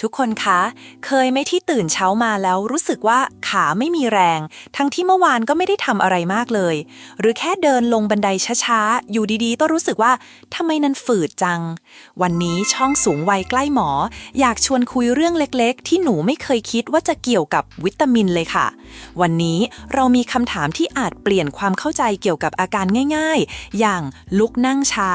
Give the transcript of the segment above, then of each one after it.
ทุกคนคะ เคยไหมที่ตื่นเช้ามาแล้วรู้สึกว่าขาไม่มีแรง ทั้งที่เมื่อวานก็ไม่ได้ทำอะไรมากเลย หรือแค่เดินลงบันไดช้าๆ อยู่ดีๆ ก็รู้สึกว่าทำไมนันฝืดจัง วันนี้ช่องสูงวัยใกล้หมอ อยากชวนคุยเรื่องเล็กๆ ที่หนูไม่เคยคิดว่าจะเกี่ยวกับวิตามินเลยค่ะ วันนี้เรามีคำถามที่อาจเปลี่ยนความเข้าใจเกี่ยวกับอาการง่าย ๆ อย่างลุกนั่งช้า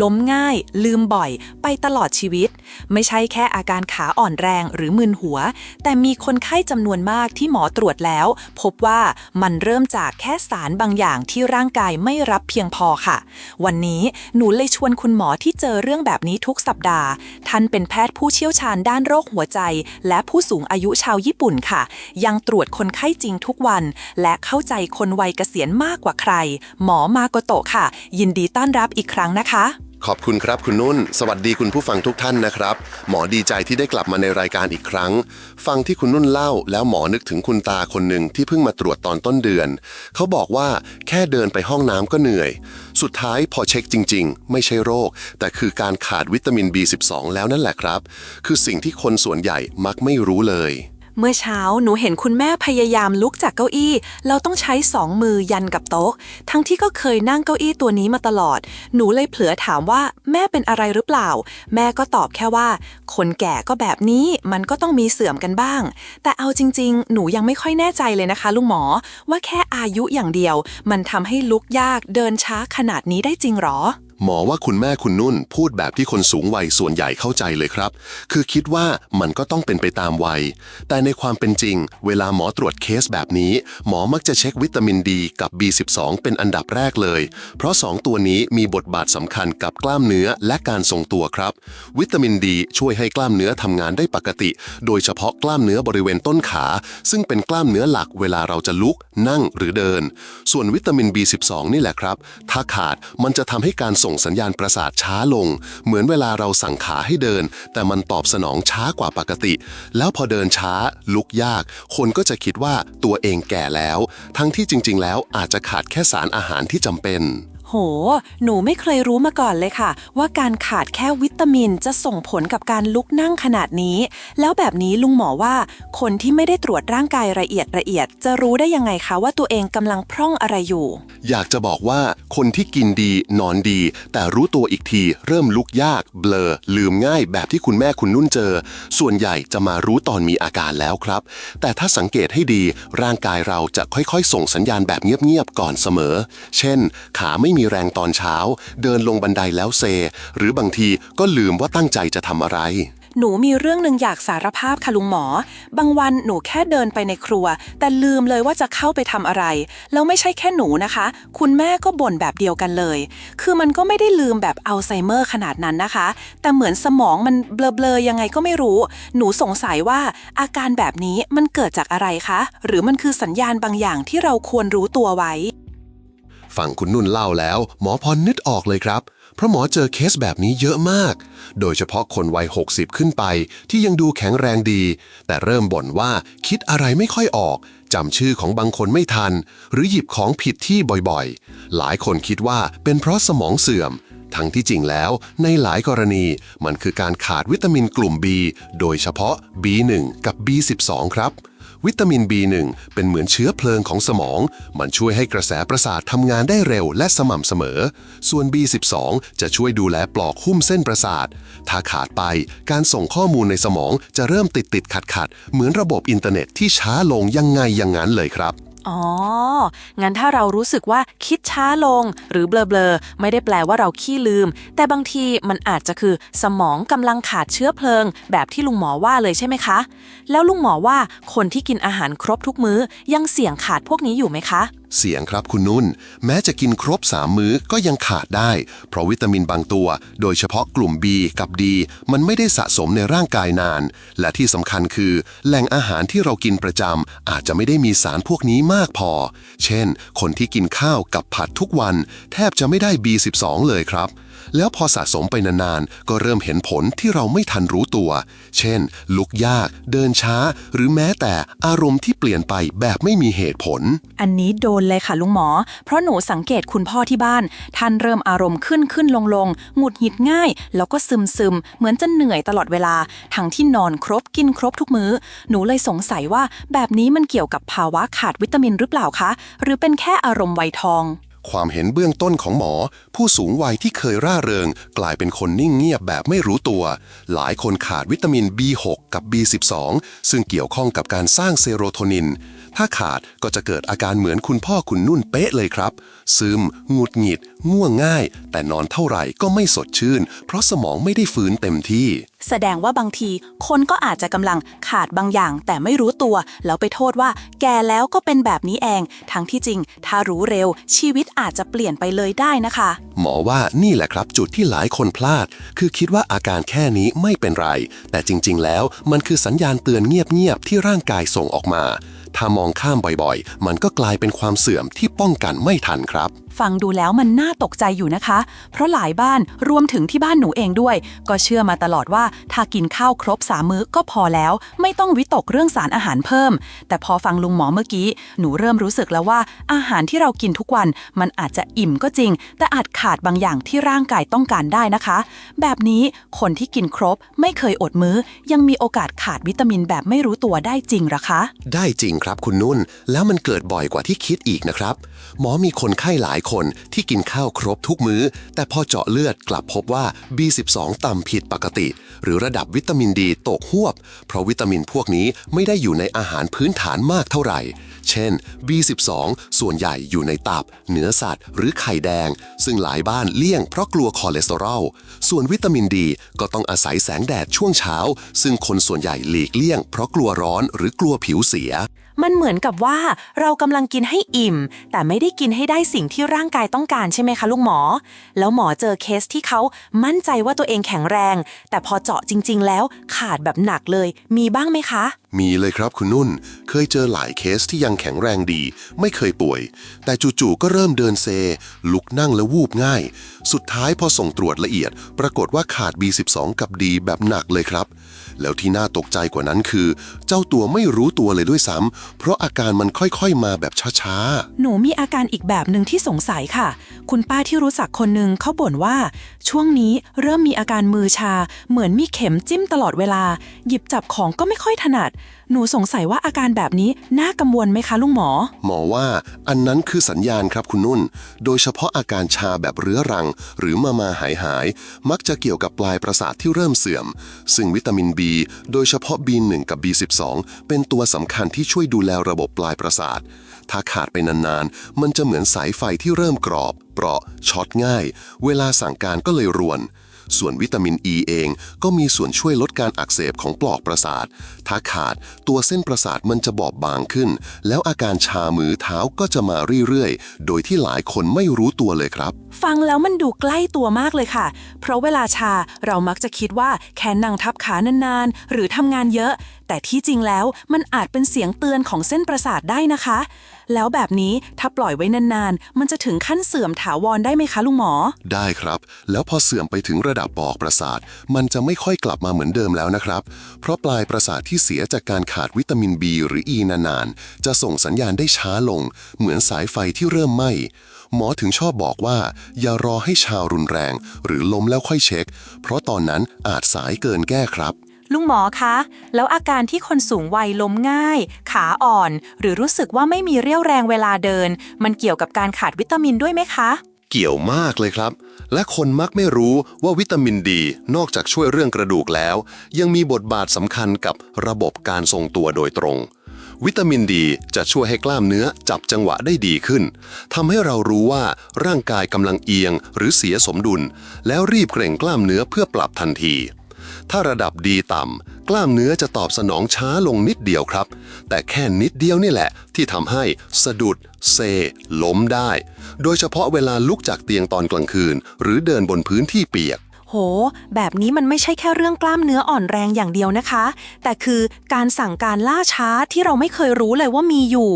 ล้มง่าย ลืมบ่อย ไปตลอดชีวิต ไม่ใช่แค่อาการขาอ่อนแรงหรือมึนหัว แต่มีคนไข้จำนวนมากที่หมอตรวจแล้ว พบว่ามันเริ่มจากแค่สารบางอย่างที่ร่างกายไม่รับเพียงพอค่ะ วันนี้หนูเลยชวนคุณหมอที่เจอเรื่องแบบนี้ทุกสัปดาห์ ท่านเป็นแพทย์ผู้เชี่ยวชาญด้านโรคหัวใจ และผู้สูงอายุชาวญี่ปุ่นค่ะ ยังตรวจคนไข้จริงทุกวัน และเข้าใจคนวัยเกษียณมากกว่าใคร หมอมาโกโตะค่ะ ยินดีต้อนรับอีกครั้งนะคะ ขอบคุณครับคุณนุ่น สวัสดีคุณผู้ฟังทุกท่านนะครับ หมอดีใจที่ได้กลับมาในรายการอีกครั้ง ฟังที่คุณนุ่นเล่า แล้วหมอนึกถึงคุณตาคนหนึ่งที่เพิ่งมาตรวจตอนต้นเดือน เขาบอกว่าแค่เดินไปห้องน้ำก็เหนื่อย สุดท้ายพอเช็คจริง ๆ ไม่ใช่โรค แต่คือการขาดวิตามิน B12 แล้วนั่นแหละครับ คือสิ่งที่คนส่วนใหญ่มักไม่รู้เลย เมื่อเช้าหนูเห็นคุณแม่พยายามลุกจากเก้าอี้ เราต้องใช้สองมือยันกับโต๊ะ ทั้งที่ก็เคยนั่งเก้าอี้ตัวนี้มาตลอด หนูเลยเผลอถามว่าแม่เป็นอะไรหรือเปล่า แม่ก็ตอบแค่ว่า คนแก่ก็แบบนี้มันก็ต้องมีเสื่อมกันบ้าง แต่เอาจริง ๆ หนูยังไม่ค่อยแน่ใจเลยนะคะลุงหมอ ว่าแค่อายุอย่างเดียว มันทำให้ลุกยากเดินช้าขนาดนี้ได้จริงหรอ หมอว่าคุณแม่คุณนุ่นพูดแบบที่คนสูงวัยส่วนใหญ่เข้าใจเลยครับ คือคิดว่ามันก็ต้องเป็นไปตามวัย แต่ในความเป็นจริง เวลาหมอตรวจเคสแบบนี้ หมอมักจะเช็ควิตามินดีกับ B12 เป็นอันดับแรกเลย เพราะ 2 ตัวนี้มีบทบาทสำคัญกับกล้ามเนื้อและการทรงตัวครับ วิตามินดีช่วยให้กล้ามเนื้อทำงานได้ปกติ โดยเฉพาะกล้ามเนื้อบริเวณต้นขา ซึ่งเป็นกล้ามเนื้อหลักเวลาเราจะลุก นั่งหรือเดิน ส่วนวิตามิน B12 นี่แหละครับ ถ้าขาดมันจะทำให้การส่งสัญญาณประสาทช้าลง เหมือนเวลาเราสั่งขาให้เดิน แต่มันตอบสนองช้ากว่าปกติ แล้วพอเดินช้า ลุกยาก คนก็จะคิดว่าตัวเองแก่แล้ว ทั้งที่จริง ๆ แล้วอาจจะขาดแค่สารอาหารที่จำเป็น โห หนูไม่เคยรู้มาก่อนเลยค่ะ ว่าการขาดแค่วิตามินจะส่งผลกับการลุกนั่งขนาดนี้ แล้วแบบนี้ลุงหมอว่า คนที่ไม่ได้ตรวจร่างกายละเอียดละเอียด จะรู้ได้ยังไงคะว่าตัวเองกำลังพร่องอะไรอยู่ อยากจะบอกว่าคนที่กินดีนอนดี แต่รู้ตัวอีกทีเริ่มลุกยากเบลอ ลืมง่ายแบบที่คุณแม่คุณนุ่นเจอ ส่วนใหญ่จะมารู้ตอนมีอาการแล้วครับ แต่ถ้าสังเกตให้ดีร่างกายเราจะค่อยๆ ส่งสัญญาณแบบเงียบๆก่อนเสมอ เช่น ขาไม่มีมีแรงตอนเช้า เดินลงบันไดแล้วเซ หรือบางทีก็ลืมว่าตั้งใจจะทำอะไร หนูมีเรื่องหนึ่งอยากสารภาพค่ะลุงหมอ บางวันหนูแค่เดินไปในครัว แต่ลืมเลยว่าจะเข้าไปทำอะไร แล้วไม่ใช่แค่หนูนะคะ คุณแม่ก็บ่นแบบเดียวกันเลย คือมันก็ไม่ได้ลืมแบบอัลไซเมอร์ขนาดนั้นนะคะ แต่เหมือนสมองมันเบลอๆยังไงก็ไม่รู้ หนูสงสัยว่าอาการแบบนี้มันเกิดจากอะไรคะ หรือมันคือสัญญาณบางอย่างที่เราควรรู้ตัวไว้ ฝั่งคุณนุ่นเล่าแล้ว หมอพรนึกออกเลยครับ เพราะหมอเจอเคสแบบนี้เยอะมาก โดยเฉพาะคนวัย 60 ขึ้นไป ที่ยังดูแข็งแรงดี แต่เริ่มบ่นว่าคิดอะไรไม่ค่อยออกจำชื่อของบางคนไม่ทัน หรือหยิบของผิดที่บ่อยๆ หลายคนคิดว่าเป็นเพราะสมองเสื่อม ทั้งที่จริงแล้วในหลายกรณีมันคือการขาดวิตามินกลุ่ม B โดยเฉพาะ B1 กับ B12 ครับ วิตามิน B1 เป็นเหมือนเชื้อเพลิงของสมอง มันช่วยให้กระแสประสาททำงานได้เร็วและสม่ำเสมอ ส่วน B12 จะช่วยดูแลปลอกหุ้มเส้นประสาท ถ้าขาดไปการส่งข้อมูลในสมองจะเริ่มติดติดขัดขัดเหมือนระบบอินเทอร์เน็ตที่ช้าลงยังไงอย่างนั้นเลยครับ อ๋อ งั้นถ้าเรารู้สึกว่าคิดช้าลง หรือเบลอๆ ไม่ได้แปลว่าเราขี้ลืม แต่บางทีมันอาจจะคือสมองกำลังขาดเชื้อเพลิง แบบที่ลุงหมอว่าเลยใช่ไหมคะ แล้วลุงหมอว่าคนที่กินอาหารครบทุกมื้อยังเสี่ยงขาดพวกนี้อยู่ไหมคะ เสียงครับคุณนุ่น แม้จะกินครบ 3 มื้อก็ยังขาดได้ เพราะวิตามินบางตัว โดยเฉพาะกลุ่ม B กับ D มันไม่ได้สะสมในร่างกายนาน และที่สำคัญคือ แหล่งอาหารที่เรากินประจำอาจจะไม่ได้มีสารพวกนี้มากพอ เช่น คนที่กินข้าวกับผัดทุกวัน แทบจะไม่ได้ B12 เลยครับ แล้วพอสะสมไปนานๆ ก็เริ่มเห็นผลที่เราไม่ทันรู้ตัว เช่น ลุกยาก เดินช้า หรือแม้แต่อารมณ์ที่เปลี่ยนไปแบบไม่มีเหตุผล อันนี้โดนเลยค่ะลุงหมอ เพราะหนูสังเกตคุณพ่อที่บ้าน ท่านเริ่มอารมณ์ขึ้นขึ้นลงลงหงุดหงิดง่าย แล้วก็ซึมซึมเหมือนจะเหนื่อยตลอดเวลา ทั้งที่นอนครบกินครบทุกมื้อ หนูเลยสงสัยว่าแบบนี้มันเกี่ยวกับภาวะขาดวิตามินหรือเปล่าคะ หรือเป็นแค่อารมณ์ไวทอง ความเห็นเบื้องต้นของหมอ ผู้สูงวัยที่เคยร่าเริง กลายเป็นคนนิ่งเงียบแบบไม่รู้ตัว หลายคนขาดวิตามิน B6 กับ B12 ซึ่งเกี่ยวข้องกับการสร้างเซโรโทนิน ถ้าขาดก็จะเกิดอาการเหมือนคุณพ่อคุณนุ่นเป๊ะเลยครับ ซึมหงุดหงิด ง่วงง่าย แต่นอนเท่าไหร่ก็ไม่สดชื่น เพราะสมองไม่ได้ฟื้นเต็มที่ แสดงว่าบางที คนก็อาจจะกำลังขาดบางอย่าง แต่ไม่รู้ตัว แล้วไปโทษว่า แกแล้วก็เป็นแบบนี้เอง ทั้งที่จริง ถ้ารู้เร็ว ชีวิตอาจจะเปลี่ยนไปเลยได้นะคะ หมอว่านี่แหละครับจุดที่หลายคนพลาด คือคิดว่าอาการแค่นี้ไม่เป็นไร แต่จริง ๆ แล้วมันคือสัญญาณเตือนเงียบๆที่ร่างกายส่งออกมา ถ้ามองข้ามบ่อยๆ มันก็กลายเป็นความเสื่อมที่ป้องกันไม่ทันครับฟังดูแล้วมันน่าตกใจอยู่นะคะ เพราะหลายบ้านรวมถึงที่บ้านหนูเองด้วย ก็เชื่อมาตลอดว่าถ้ากินข้าวครบสามมื้อก็พอแล้ว ไม่ต้องวิตกเรื่องสารอาหารเพิ่ม แต่พอฟังลุงหมอเมื่อกี้ หนูเริ่มรู้สึกแล้วว่า อาหารที่เรากินทุกวัน มันอาจจะอิ่มก็จริง แต่อาจขาดบางอย่างที่ร่างกายต้องการได้นะคะ แบบนี้คนที่กินครบไม่เคยอดมื้อ ยังมีโอกาสขาดวิตามินแบบไม่รู้ตัวได้จริงหรอคะ ได้จริงครับคุณนุ่น แล้วมันเกิดบ่อยกว่าที่คิดอีกนะครับ หมอมีคนไข้หลายคนที่กินข้าวครบทุกมื้อ แต่พอเจาะเลือดกลับพบว่า B12 ต่ำผิดปกติ หรือระดับวิตามินดีตกหวบ เพราะวิตามินพวกนี้ไม่ได้อยู่ในอาหารพื้นฐานมากเท่าไหร่ เช่น B12 ส่วนใหญ่อยู่ในตับ เนื้อสัตว์ หรือไข่แดง ซึ่งหลายบ้านเลี่ยงเพราะกลัวคอเลสเตอรอล ส่วนวิตามินดีก็ต้องอาศัยแสงแดดช่วงเช้า ซึ่งคนส่วนใหญ่หลีกเลี่ยง เพราะกลัวร้อนหรือกลัวผิวเสีย มันเหมือนกับว่าเรากำลังกินให้อิ่ม แต่ไม่ได้กินให้ได้สิ่งที่ร่างกายต้องการใช่ไหมคะลุงหมอ แล้วหมอเจอเคสที่เขามั่นใจว่าตัวเองแข็งแรง แต่พอเจาะจริง ๆ แล้วขาดแบบหนักเลย มีบ้างไหมคะ มีเลยครับคุณนุ่น เคยเจอหลายเคสที่ยังแข็งแรงดี ไม่เคยป่วย แต่จู่ๆก็เริ่มเดินเซ ลุกนั่งและวูบง่าย สุดท้ายพอส่งตรวจละเอียด ปรากฏว่าขาด B12 กับดีแบบหนักเลยครับ แล้วที่น่าตกใจกว่านั้นคือ เจ้าตัวไม่รู้ตัวเลยด้วยซ้ำเพราะอาการมันค่อยๆมาแบบช้าๆหนูมีอาการอีกแบบหนึ่งที่สงสัยค่ะ คุณป้าที่รู้จักคนหนึ่งเขาบ่นว่า ช่วงนี้เริ่มมีอาการมือชา เหมือนมีเข็มจิ้มตลอดเวลา หยิบจับของก็ไม่ค่อยถนัด หนูสงสัยว่าอาการแบบนี้น่ากังวลไหมคะลุงหมอ หมอว่าอันนั้นคือสัญญาณครับคุณนุ่น โดยเฉพาะอาการชาแบบเรื้อรัง หรือมามาหายหาย มักจะเกี่ยวกับปลายประสาทที่เริ่มเสื่อม ซึ่งวิตามิน B โดยเฉพาะ B1 กับ B12 เป็นตัวสำคัญที่ช่วยดูแลระบบปลายประสาท ถ้าขาดไปนานๆ มันจะเหมือนสายไฟที่เริ่มกรอบ เปราะช็อตง่าย เวลาสั่งการก็เลยรวน ส่วนวิตามินอ e ีเอง ก็มีส่วนช่วยลดการอักเสบของปลอกประสาท ถ้าขาดตัวเส้นประสาทมันจะบอบบางขึ้น แล้วอาการชามือเท้าก็จะมาเรื่อยๆ โดยที่หลายคนไม่รู้ตัวเลยครับ ฟังแล้วมันดูใกล้ตัวมากเลยค่ะ เพราะเวลาชาเรามักจะคิดว่าแขนนั่งทับขานานๆ หรือทำงานเยอะ แต่ที่จริงแล้วมันอาจเป็นเสียงเตือนของเส้นประสาทได้นะคะ แล้วแบบนี้ถ้าปล่อยไว้นานๆ มันจะถึงขั้นเสื่อมถาวรได้ไหมคะลุงหมอ ได้ครับ แล้วพอเสื่อมไปถึงระดับปอกประสาท มันจะไม่ค่อยกลับมาเหมือนเดิมแล้วนะครับ เพราะปลายประสาทที่เสียจากการขาดวิตามิน B หรือ E นานๆ จะส่งสัญญาณได้ช้าลง เหมือนสายไฟที่เริ่มไหม้หมอถึงชอบบอกว่า อย่ารอให้ชารุนแรง หรือล้มแล้วค่อยเช็ค เพราะตอนนั้นอาจสายเกินแก้ครับ ลุงหมอคะ แล้วอาการที่คนสูงวัยล้มง่าย ขาอ่อน หรือรู้สึกว่าไม่มีเรี่ยวแรงเวลาเดิน มันเกี่ยวกับการขาดวิตามินด้วยไหมคะ เกี่ยวมากเลยครับ และคนมักไม่รู้ว่าวิตามินดี นอกจากช่วยเรื่องกระดูกแล้ว ยังมีบทบาทสำคัญกับระบบการทรงตัวโดยตรง วิตามินดีจะช่วยให้กล้ามเนื้อจับจังหวะได้ดีขึ้นทำให้เรารู้ว่าร่างกายกำลังเอียงหรือเสียสมดุล แล้วรีบเกร็งกล้ามเนื้อเพื่อปรับทันที ถ้าระดับดีต่ำกล้ามเนื้อจะตอบสนองช้าลงนิดเดียวครับ แต่แค่นิดเดียวนี่แหละ ที่ทำให้สะดุด เซ ล้มได้ โดยเฉพาะเวลาลุกจากเตียงตอนกลางคืน หรือเดินบนพื้นที่เปียกโห แบบนี้มันไม่ใช่แค่เรื่องกล้ามเนื้ออ่อนแรงอย่างเดียวนะคะ แต่คือการสั่งการล่าช้าที่เราไม่เคยรู้เลยว่ามีอยู่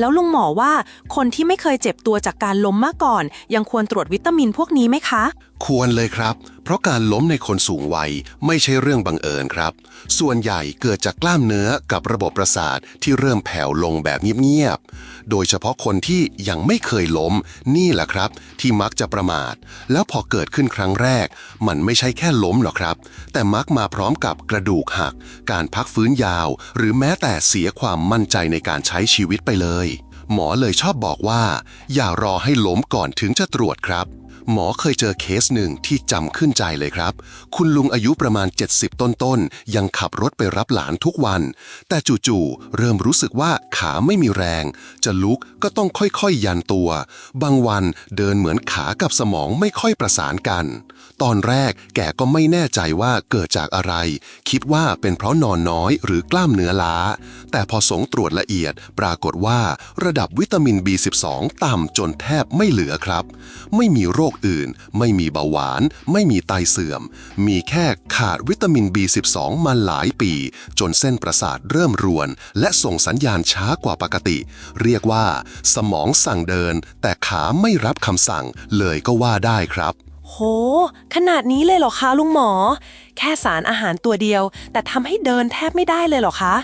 แล้วลุงหมอว่าคนที่ไม่เคยเจ็บตัวจากการล้มมาก่อน ยังควรตรวจวิตามินพวกนี้ไหมคะ ควรเลยครับ เพราะการล้มในคนสูงวัยไม่ใช่เรื่องบังเอิญครับ ส่วนใหญ่เกิดจากกล้ามเนื้อกับระบบประสาทที่เริ่มแผ่วลงแบบเงียบๆ โดยเฉพาะคนที่ยังไม่เคยล้มนี่แหละครับ ที่มักจะประมาท แล้วพอเกิดขึ้นครั้งแรก มันไม่ใช่แค่ล้มหรอกครับ แต่มักมาพร้อมกับกระดูกหัก การพักฟื้นยาว หรือแม้แต่เสียความมั่นใจในการใช้ชีวิตไปเลย หมอเลยชอบบอกว่า อย่ารอให้ล้มก่อนถึงจะตรวจครับ หมอเคยเจอเคสหนึ่งที่จำขึ้นใจเลยครับ คุณลุงอายุประมาณ 70 ต้นๆ ยังขับรถไปรับหลานทุกวัน แต่จู่ๆ เริ่มรู้สึกว่าขาไม่มีแรง จะลุกก็ต้องค่อยๆ ยันตัว บางวันเดินเหมือนขากับสมองไม่ค่อยประสานกัน ตอนแรกแกก็ไม่แน่ใจว่าเกิดจากอะไร คิดว่าเป็นเพราะนอนน้อยหรือกล้ามเนื้อล้า แต่พอสงตรวจละเอียด ปรากฏว่าระดับวิตามิน B12 ต่ำจนแทบไม่เหลือครับ ไม่มีโรคอื่น ไม่มีเบาหวาน ไม่มีไตเสื่อม มีแค่ขาดวิตามิน B12 มาหลายปี จนเส้นประสาทเริ่มรวน และส่งสัญญาณช้ากว่าปกติ เรียกว่า สมองสั่งเดิน แต่ขาไม่รับคำสั่งเลยก็ว่าได้ครับ โห ขนาดนี้เลยเหรอคะลุงหมอ แค่สารอาหารตัวเดียว แต่ทำให้เดินแทบไม่ได้เลยเหรอคะ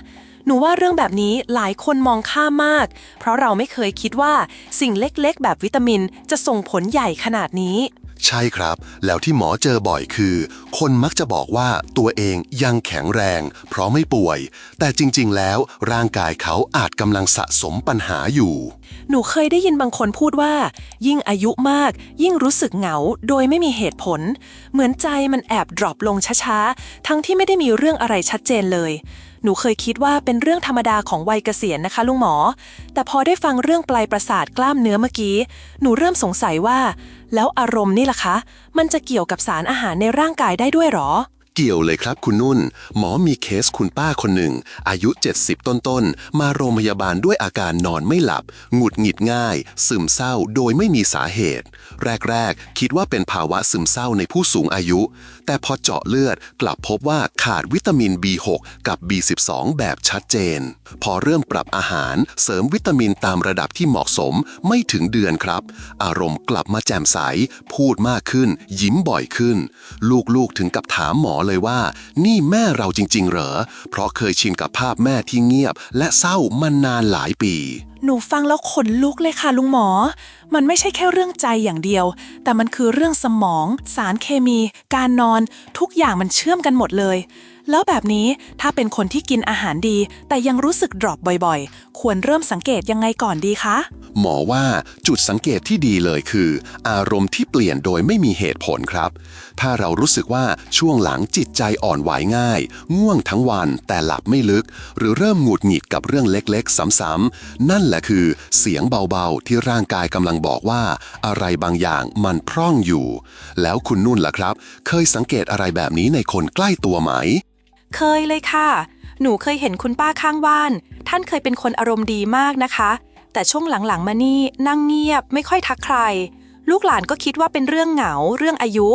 หนูว่าเรื่องแบบนี้หลายคนมองข้ามมาก เพราะเราไม่เคยคิดว่าสิ่งเล็กๆ แบบวิตามินจะส่งผลใหญ่ขนาดนี้ ใช่ครับ แล้วที่หมอเจอบ่อยคือ คนมักจะบอกว่าตัวเองยังแข็งแรง เพราะไม่ป่วย แต่จริงๆ แล้วร่างกายเขาอาจกำลังสะสมปัญหาอยู่ หนูเคยได้ยินบางคนพูดว่า ยิ่งอายุมาก ยิ่งรู้สึกเหงา โดยไม่มีเหตุผล เหมือนใจมันแอบดรอปลงช้าๆ ทั้งที่ไม่ได้มีเรื่องอะไรชัดเจนเลย หนูเคยคิดว่าเป็นเรื่องธรรมดาของวัยเกษียณนะคะ ลุงหมอ แต่พอได้ฟังเรื่องปลายประสาทกล้ามเนื้อเมื่อกี้ หนูเริ่มสงสัยว่า แล้วอารมณ์นี่ล่ะคะ มันจะเกี่ยวกับสารอาหารในร่างกายได้ด้วยหรอ เกี่ยวเลยครับคุณนุ่น หมอมีเคสคุณป้าคนหนึ่ง อายุ 70 ต้นๆ มาโรงพยาบาลด้วยอาการนอนไม่หลับ หงุดหงิดง่าย ซึมเศร้าโดยไม่มีสาเหตุ แรกๆ คิดว่าเป็นภาวะซึมเศร้าในผู้สูงอายุ แต่พอเจาะเลือดกลับพบว่าขาดวิตามิน B6 กับ B12 แบบชัดเจน พอเริ่มปรับอาหารเสริมวิตามินตามระดับที่เหมาะสมไม่ถึงเดือนครับ อารมณ์กลับมาแจ่มใส พูดมากขึ้น ยิ้มบ่อยขึ้น ลูกๆถึงกับถามหมอเลยว่า นี่แม่เราจริง ๆ เหรอ เพราะเคยชินกับภาพแม่ที่เงียบ และเศร้ามานานหลายปี หนูฟังแล้วขนลุกเลยค่ะลุงหมอ มันไม่ใช่แค่เรื่องใจอย่างเดียว แต่มันคือเรื่องสมอง สารเคมี การนอน ทุกอย่างมันเชื่อมกันหมดเลย แล้วแบบนี้ถ้าเป็นคนที่กินอาหารดี แต่ยังรู้สึกดรอปบ่อยๆ ควรเริ่มสังเกตยังไงก่อนดีคะ หมอว่าจุดสังเกตที่ดีเลยคือ อารมณ์ที่เปลี่ยนโดยไม่มีเหตุผลครับ ถ้าเรารู้สึกว่าช่วงหลังจิตใจอ่อนไหวง่าย ง่วงทั้งวันแต่หลับไม่ลึก หรือเริ่มหงุดหงิดกับเรื่องเล็กๆ ซ้ำๆนั่นแหละคือ เสียงเบาๆ ที่ร่างกายกำลังบอกว่า อะไรบางอย่างมันพร่องอยู่ แล้วคุณนุ่นล่ะครับ เคยสังเกตอะไรแบบนี้ในคนใกล้ตัวไหม เคยเลยค่ะ หนูเคยเห็นคุณป้าข้างบ้าน ท่านเคยเป็นคนอารมณ์ดีมากนะคะ แต่ช่วงหลังๆมานี่นั่งเงียบไม่ค่อยทักใคร ลูกหลานก็คิดว่าเป็นเรื่องเหงาเรื่องอายุ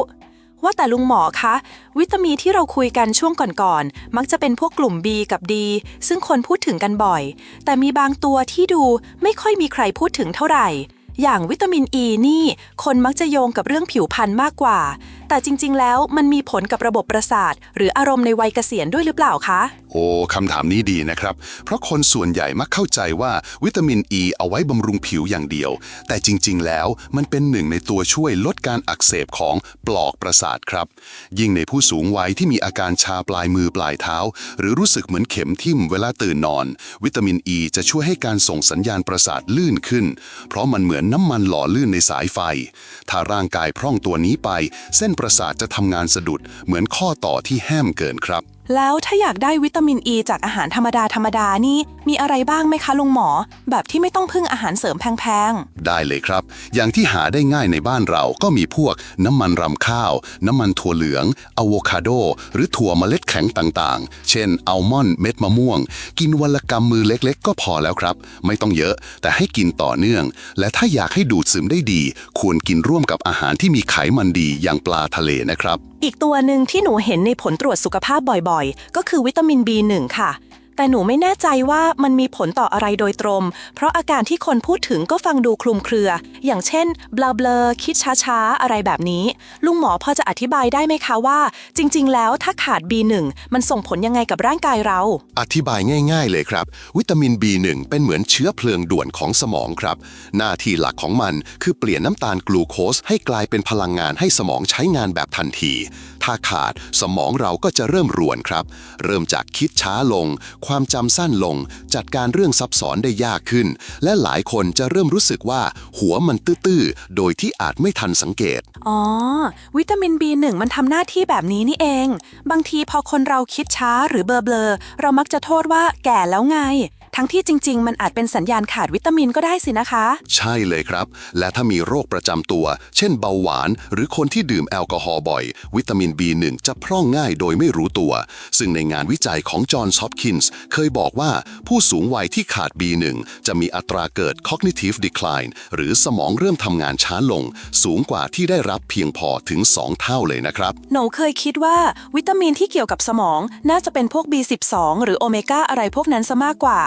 ว่าแต่ลุงหมอคะ วิตามินที่เราคุยกันช่วงก่อนๆ มักจะเป็นพวกกลุ่ม B กับ D ซึ่งคนพูดถึงกันบ่อย แต่มีบางตัวที่ดูไม่ค่อยมีใครพูดถึงเท่าไหร่ อย่างวิตามิน E นี่ คนมักจะโยงกับเรื่องผิวพรรณมากกว่า แต่จริง ๆ แล้วมันมีผลกับระบบประสาท หรืออารมณ์ในวัยเกษียณด้วยหรือเปล่าคะโอ้คำถามนี้ดีนะครับ เพราะคนส่วนใหญ่มักเข้าใจว่าวิตามินอ e ีเอาไว้บำรุงผิวอย่างเดียว แต่จริงๆ แล้วมันเป็นหนึ่งในตัวช่วยลดการอักเสบของปลอกประสาทครับ ยิ่งในผู้สูงวัยที่มีอาการชาปลายมือปลายเท้า หรือรู้สึกเหมือนเข็มทิ่มเวลาตื่นนอน วิตามินอ e ีจะช่วยให้การส่งสัญญาณประสาทลื่นขึ้น เพราะมันเหมือนน้ำมันหล่อลื่นในสายไฟ ถ้าร่างกายพร่องตัวนี้ไป เส้นประสาทจะทำงานสะดุดเหมือนข้อต่อที่แห้มเกินครับ แล้วถ้าอยากได้วิตามินอ e ีจากอาหารธรรมดาธรรมดานี่ มีอะไรบ้างไหมคะลุงหมอ แบบที่ไม่ต้องพึ่งอาหารเสริมแพงได้เลยครับ อย่างที่หาได้ง่ายในบ้านเราก็มีพวกน้ำมันรำข้าว น้ำมันถั่วเหลืองอะโวคาโด หรือถั่วเมล็ดแข็งต่างๆ เช่นอัลมอนด์เม็ดมะม่วง กินวันละกำมือเล็กๆ ก็พอแล้วครับ ไม่ต้องเยอะ แต่ให้กินต่อเนื่อง และถ้าอยากให้ดูดซึมได้ดี ควรกินร่วมกับอาหารที่มีไขมันดีอย่างปลาทะเลนะครับ อีกตัวหนึ่งที่หนูเห็นในผลตรวจสุขภาพบ่อยๆก็คือวิตามิน B1 ค่ะ แต่หนูไม่แน่ใจว่ามันมีผลต่ออะไรโดยตรง เพราะอาการที่คนพูดถึงก็ฟังดูคลุมเครือ อย่างเช่นเบลเบลคิดช้าๆ อะไรแบบนี้ ลุงหมอพอจะอธิบายได้ไหมคะว่า จริง ๆ แล้วถ้าขาด B1 มันส่งผลยังไงกับร่างกายเรา อธิบายง่าย ๆ เลยครับ วิตามิน B1 เป็นเหมือนเชื้อเพลิงด่วนของสมองครับ หน้าที่หลักของมันคือเปลี่ยนน้ำตาลกลูโคสให้กลายเป็นพลังงานให้สมองใช้งานแบบทันทีถ้าขาดสมองเราก็จะเริ่มรวนครับ เริ่มจากคิดช้าลง ความจำสั้นลง จัดการเรื่องซับซ้อนได้ยากขึ้น และหลายคนจะเริ่มรู้สึกว่า หัวมันตื้อๆ โดยที่อาจไม่ทันสังเกต อ๋อ วิตามิน B1 มันทำหน้าที่แบบนี้นี่เอง บางทีพอคนเราคิดช้าหรือเบลอเบลอๆเรามักจะโทษว่าแก่แล้วไง ทั้งที่จริง ๆ มันอาจเป็นสัญญาณขาดวิตามินก็ได้สินะคะ ใช่เลยครับ และถ้ามีโรคประจำตัว เช่นเบาหวาน หรือคนที่ดื่มแอลกอฮอล์บ่อย วิตามิน B1 จะพร่องง่ายโดยไม่รู้ตัว ซึ่งในงานวิจัยของจอห์น s ฮอปกินส์เคยบอกว่าผู้สูงวัยที่ขาด B1 จะมีอัตราเกิด cognitive decline หรือสมองเริ่มทำงานช้าลง สูงกว่าที่ได้รับเพียงพอถึง 2 เท่าเลยนะครับ หนูเคยคิดว่าวิตามินที่เกี่ยวกับสมอง น่าจะเป็นพวก B12 หรือโอเมก้าอะไรพวกนั้นซะมากกว่า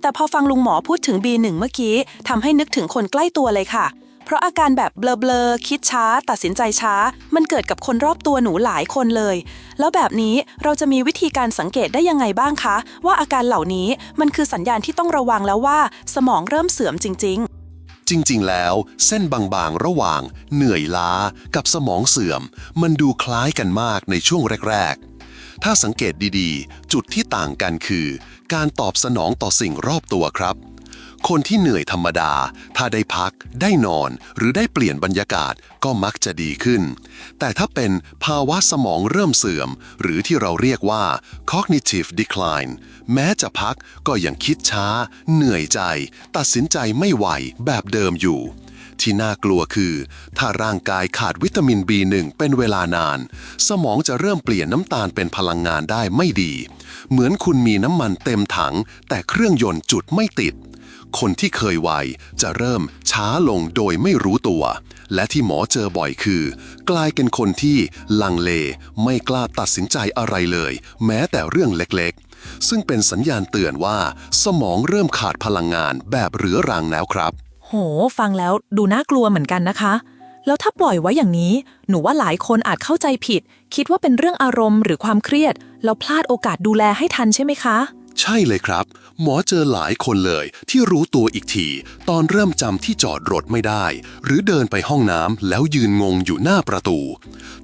แต่พอฟังลุงหมอพูดถึง B1 เมื่อกี้ทำให้นึกถึงคนใกล้ตัวเลยค่ะ เพราะอาการแบบเบลอๆคิดช้า ตัดสินใจช้า มันเกิดกับคนรอบตัวหนูหลายคนเลย แล้วแบบนี้เราจะมีวิธีการสังเกตได้ยังไงบ้างคะ ว่าอาการเหล่านี้มันคือสัญญาณที่ต้องระวังแล้วว่า สมองเริ่มเสื่อมจริง ๆจริง ๆ แล้ว เส้นบางๆ ระหว่าง เหนื่อยล้ากับสมองเสื่อม มันดูคล้ายกันมากในช่วงแรก ๆ ถ้าสังเกตดีๆ จุดที่ต่างกันคือ การตอบสนองต่อสิ่งรอบตัวครับ คนที่เหนื่อยธรรมดา ถ้าได้พัก ได้นอน หรือได้เปลี่ยนบรรยากาศก็มักจะดีขึ้น แต่ถ้าเป็นภาวะสมองเริ่มเสื่อม หรือที่เราเรียกว่า cognitive decline แม้จะพักก็ยังคิดช้า เหนื่อยใจ ตัดสินใจไม่ไหวแบบเดิมอยู่ ที่น่ากลัวคือ ถ้าร่างกายขาดวิตามิน B1 เป็นเวลานาน สมองจะเริ่มเปลี่ยนน้ำตาลเป็นพลังงานได้ไม่ดี เหมือนคุณมีน้ำมันเต็มถัง แต่เครื่องยนต์จุดไม่ติด คนที่เคยไวจะเริ่มช้าลงโดยไม่รู้ตัว และที่หมอเจอบ่อยคือ กลายเป็นคนที่ลังเล ไม่กล้าตัดสินใจอะไรเลย แม้แต่เรื่องเล็กๆซึ่งเป็นสัญญาณเตือนว่า สมองเริ่มขาดพลังงานแบบเรื้อรังแล้วครับ โห ฟังแล้วดูน่ากลัวเหมือนกันนะคะ แล้วถ้าปล่อยไว้อย่างนี้ หนูว่าหลายคนอาจเข้าใจผิด คิดว่าเป็นเรื่องอารมณ์หรือความเครียด แล้วพลาดโอกาสดูแลให้ทันใช่ไหมคะ ใช่เลยครับ หมอเจอหลายคนเลยที่รู้ตัวอีกที ตอนเริ่มจำที่จอดรถไม่ได้ หรือเดินไปห้องน้ำแล้วยืนงงอยู่หน้าประตู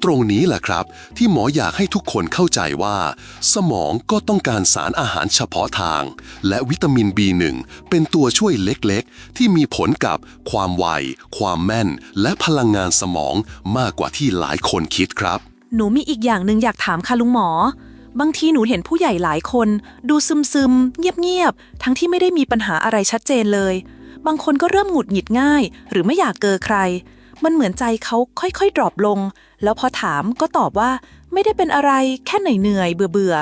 ตรงนี้แหละครับ ที่หมออยากให้ทุกคนเข้าใจว่า สมองก็ต้องการสารอาหารเฉพาะทาง และวิตามิน B1 เป็นตัวช่วยเล็กๆ ที่มีผลกับความไว ความแม่น และพลังงานสมองมากกว่าที่หลายคนคิดครับ หนูมีอีกอย่างหนึ่งอยากถามค่ะลุงหมอ บางทีหนูเห็นผู้ใหญ่หลายคน ดูซึมซึมๆเงียบๆทั้งที่ไม่ได้มีปัญหาอะไรชัดเจนเลย บางคนก็เริ่มหงุดหงิดง่าย หรือไม่อยากเกอใคร มันเหมือนใจเขาค่อยๆ ดรอปลง แล้วพอถามก็ตอบว่า ไม่ได้เป็นอะไรแค่เหนื่อยเบื่อ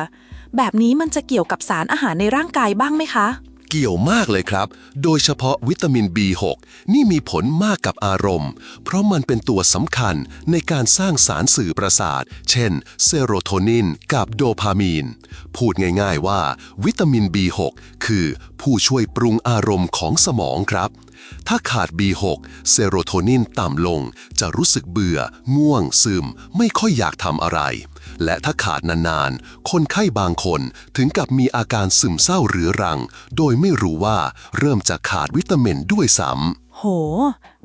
แบบนี้มันจะเกี่ยวกับสารอาหารในร่างกายบ้างไหมคะ เกี่ยวมากเลยครับ โดยเฉพาะวิตามิน B6 นี่มีผลมากกับอารมณ์ เพราะมันเป็นตัวสำคัญในการสร้างสารสื่อประสาท เช่น เซโรโทนินกับโดพามีน พูดง่ายๆว่า วิตามิน B6 คือผู้ช่วยปรุงอารมณ์ของสมองครับ ถ้าขาด B6 เซโรโทนินต่ำลง จะรู้สึกเบื่อ ง่วงซึม ไม่ค่อยอยากทำอะไร และถ้าขาดนานๆ คนไข้บางคนถึงกับมีอาการซึมเศร้าเรื้อรัง โดยไม่รู้ว่าเริ่มจากขาดวิตามินด้วยซ้ำโห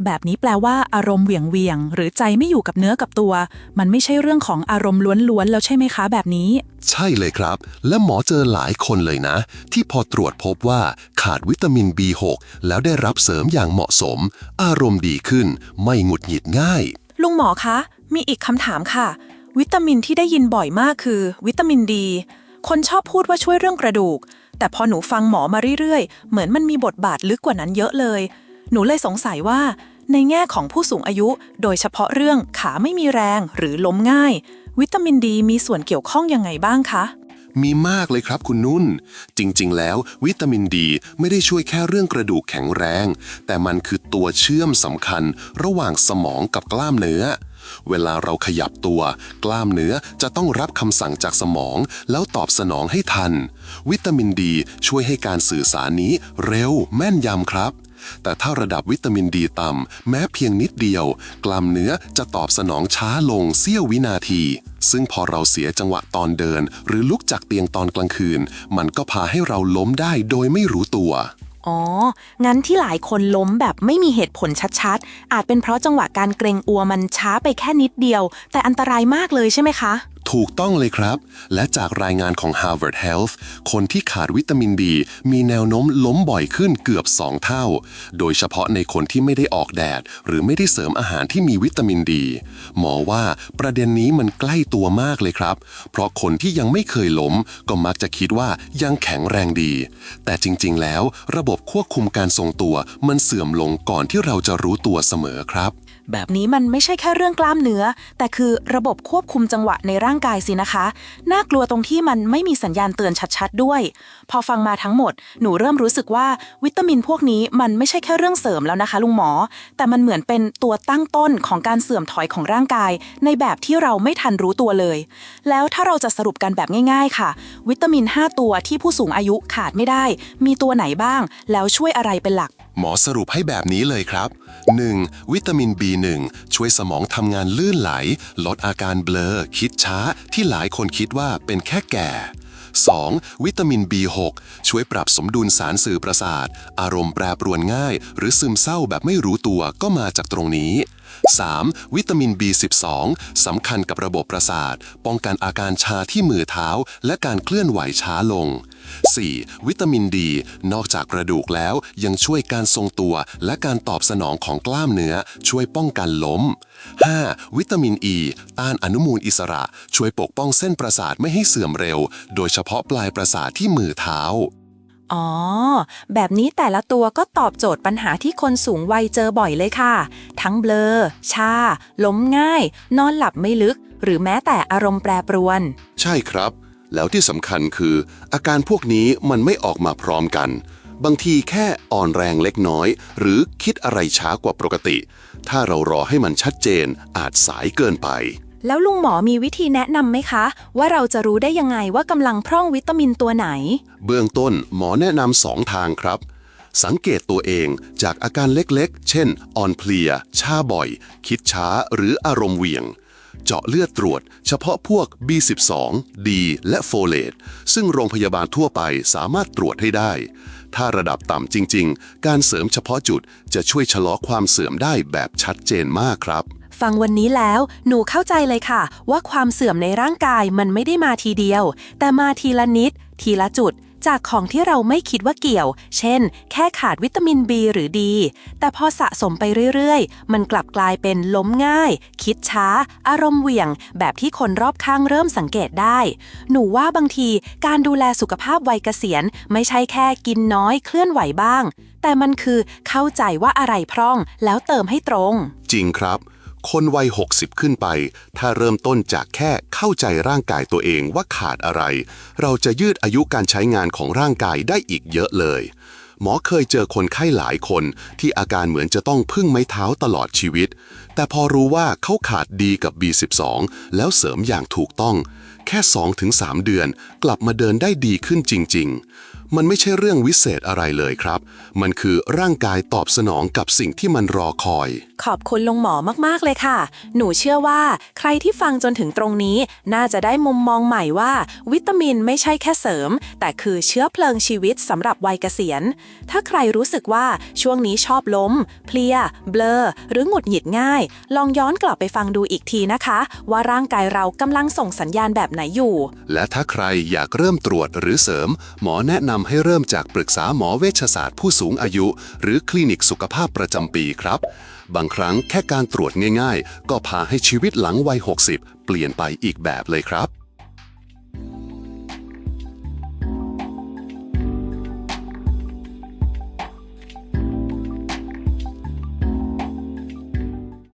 แบบนี้แปลว่าอารมณ์เหวี่ยงเวียงๆหรือใจไม่อยู่กับเนื้อกับตัว มันไม่ใช่เรื่องของอารมณ์ล้วนๆแล้วใช่ไหมคะแบบนี้ ใช่เลยครับ และหมอเจอหลายคนเลยนะ ที่พอตรวจพบว่าขาดวิตามิน B6 แล้วได้รับเสริมอย่างเหมาะสม อารมณ์ดีขึ้น ไม่หงุดหงิดง่าย ลุงหมอคะ มีอีกคำถามค่ะ วิตามินที่ได้ยินบ่อยมากคือ วิตามินดี คนชอบพูดว่าช่วยเรื่องกระดูก แต่พอหนูฟังหมอมาเรื่อยๆ เหมือนมันมีบทบาทลึกกว่านั้นเยอะเลย หนูเลยสงสัยว่า ในแง่ของผู้สูงอายุ โดยเฉพาะเรื่องขาไม่มีแรงหรือล้มง่าย วิตามินดีมีส่วนเกี่ยวข้องยังไงบ้างคะมีมากเลยครับคุณนุ่น จริง ๆ แล้ว วิตามินดีไม่ได้ช่วยแค่เรื่องกระดูกแข็งแรง แต่มันคือตัวเชื่อมสำคัญระหว่างสมองกับกล้ามเนื้อ เวลาเราขยับตัว กล้ามเนื้อจะต้องรับคำสั่งจากสมอง แล้วตอบสนองให้ทัน วิตามินดีช่วยให้การสื่อสารนี้เร็วแม่นยำครับ แต่ถ้าระดับวิตามินดีต่ำแม้เพียงนิดเดียว กล้ามเนื้อจะตอบสนองช้าลงเสี้ยววินาที ซึ่งพอเราเสียจังหวะตอนเดิน หรือลุกจากเตียงตอนกลางคืน มันก็พาให้เราล้มได้โดยไม่รู้ตัว อ๋อ งั้นที่หลายคนล้มแบบไม่มีเหตุผลชัดๆ อาจเป็นเพราะจังหวะการเกรงอัวมันช้าไปแค่นิดเดียว แต่อันตรายมากเลยใช่ไหมคะ ถูกต้องเลยครับ และจากรายงานของ Harvard Health คนที่ขาดวิตามินดีมีแนวโน้มล้มบ่อยขึ้นเกือบ 2 เท่า โดยเฉพาะในคนที่ไม่ได้ออกแดด หรือไม่ได้เสริมอาหารที่มีวิตามินดี หมอว่าประเด็นนี้มันใกล้ตัวมากเลยครับ เพราะคนที่ยังไม่เคยล้ม ก็มักจะคิดว่ายังแข็งแรงดี แต่จริงๆ แล้วระบบควบคุมการทรงตัว มันเสื่อมลงก่อนที่เราจะรู้ตัวเสมอครับ แบบนี้มันไม่ใช่แค่เรื่องกล้ามเนื้อ แต่คือระบบควบคุมจังหวะในร่างกายสินะคะ น่ากลัวตรงที่มันไม่มีสัญญาณเตือนชัดๆด้วย พอฟังมาทั้งหมด หนูเริ่มรู้สึกว่าวิตามินพวกนี้มันไม่ใช่แค่เรื่องเสริมแล้วนะคะ ลุงหมอ แต่มันเหมือนเป็นตัวตั้งต้นของการเสื่อมถอยของร่างกาย ในแบบที่เราไม่ทันรู้ตัวเลย แล้วถ้าเราจะสรุปกันแบบง่าย ๆ ค่ะ วิตามิน 5 ตัวที่ผู้สูงอายุขาดไม่ได้ มีตัวไหนบ้าง แล้วช่วยอะไรเป็นหลัก หมอสรุปให้แบบนี้เลยครับ 1. วิตามิน B1 ช่วยสมองทำงานลื่นไหล ลดอาการเบลอ คิดช้าที่หลายคนคิดว่าเป็นแค่แก่ 2. วิตามิน B6 ช่วยปรับสมดุลสารสื่อประสาท อารมณ์แปรปรวนง่าย หรือซึมเศร้าแบบไม่รู้ตัวก็มาจากตรงนี้ 3. วิตามิน B12 สำคัญกับระบบประสาท ป้องกันอาการชาที่มือเท้า และการเคลื่อนไหวช้าลง 4. วิตามินดี นอกจากกระดูกแล้วยังช่วยการทรงตัว และการตอบสนองของกล้ามเนื้อ ช่วยป้องกันล้ม 5. วิตามินอ e, ีต้านอนุมูลอิสระ ช่วยปกป้องเส้นประสาทไม่ให้เสื่อมเร็ว โดยเฉพาะปลายประสาทที่มือเท้า อ๋อ แบบนี้แต่ละตัวก็ตอบโจทย์ปัญหาที่คนสูงวัยเจอบ่อยเลยค่ะ ทั้งเบลอ ชา ล้มง่าย นอนหลับไม่ลึก หรือแม้แต่อารมณ์แปรปรวน ใช่ครับ แล้วที่สำคัญคือ อาการพวกนี้มันไม่ออกมาพร้อมกัน บางทีแค่อ่อนแรงเล็กน้อย หรือคิดอะไรช้ากว่าปกติ ถ้าเรารอให้มันชัดเจนอาจสายเกินไป แล้วลุงหมอมีวิธีแนะนำไหมคะ ว่าเราจะรู้ได้ยังไงว่ากำลังพร่องวิตามินตัวไหน เบื้องต้นหมอแนะนำสองทางครับ สังเกตตัวเองจากอาการเล็กๆ เช่น อ่อนเพลีย ชาบ่อย คิดช้า หรืออารมณ์เหวี่ยงเจาะเลือดตรวจเฉพาะพวก B12 D และโฟเลตซึ่งโรงพยาบาลทั่วไปสามารถตรวจให้ได้ ถ้าระดับต่ำจริง ๆ การเสริมเฉพาะจุดจะช่วยชะลอความเสื่อมได้แบบชัดเจนมากครับ ฟังวันนี้แล้วหนูเข้าใจเลยค่ะ ว่าความเสื่อมในร่างกายมันไม่ได้มาทีเดียว แต่มาทีละนิด ทีละจุด จากของที่เราไม่คิดว่าเกี่ยว เช่น แค่ขาดวิตามิน B หรือดีแต่พอสะสมไปเรื่อยๆ มันกลับกลายเป็นล้มง่าย คิดช้า อารมณ์เหวี่ยง แบบที่คนรอบข้างเริ่มสังเกตได้ หนูว่าบางทีการดูแลสุขภาพวัยเกษียณ ไม่ใช่แค่กินน้อยเคลื่อนไหวบ้าง แต่มันคือเข้าใจว่าอะไรพร่องแล้วเติมให้ตรง จริงครับ คนวัย 60 ขึ้นไป ถ้าเริ่มต้นจากแค่เข้าใจร่างกายตัวเองว่าขาดอะไร เราจะยืดอายุการใช้งานของร่างกายได้อีกเยอะเลย หมอเคยเจอคนไข้หลายคน ที่อาการเหมือนจะต้องพึ่งไม้เท้าตลอดชีวิต แต่พอรู้ว่าเขาขาดดีกับ B12 แล้วเสริมอย่างถูกต้อง แค่ 2-3 เดือน กลับมาเดินได้ดีขึ้นจริง ๆ มันไม่ใช่เรื่องวิเศษอะไรเลยครับ มันคือร่างกายตอบสนองกับสิ่งที่มันรอคอย ขอบคุณลุงหมอมากๆเลยค่ะ หนูเชื่อว่าใครที่ฟังจนถึงตรงนี้ น่าจะได้มุมมองใหม่ว่า วิตามินไม่ใช่แค่เสริม แต่คือเชื้อเพลิงชีวิตสำหรับวัยเกษียณ ถ้าใครรู้สึกว่าช่วงนี้ชอบล้ม เพลีย เบลอ หรือหงุดหงิดง่าย ลองย้อนกลับไปฟังดูอีกทีนะคะ ว่าร่างกายเรากำลังส่งสัญญาณแบบไหนอยู่ และถ้าใครอยากเริ่มตรวจหรือเสริม หมอแนะนำให้เริ่มจากปรึกษาหมอเวชศาสตร์ผู้สูงอายุ หรือคลินิกสุขภาพประจำปีครับ บางครั้งแค่การตรวจง่ายๆ ก็พาให้ชีวิตหลังวัย 60 เปลี่ยนไปอีกแบบเลยครับ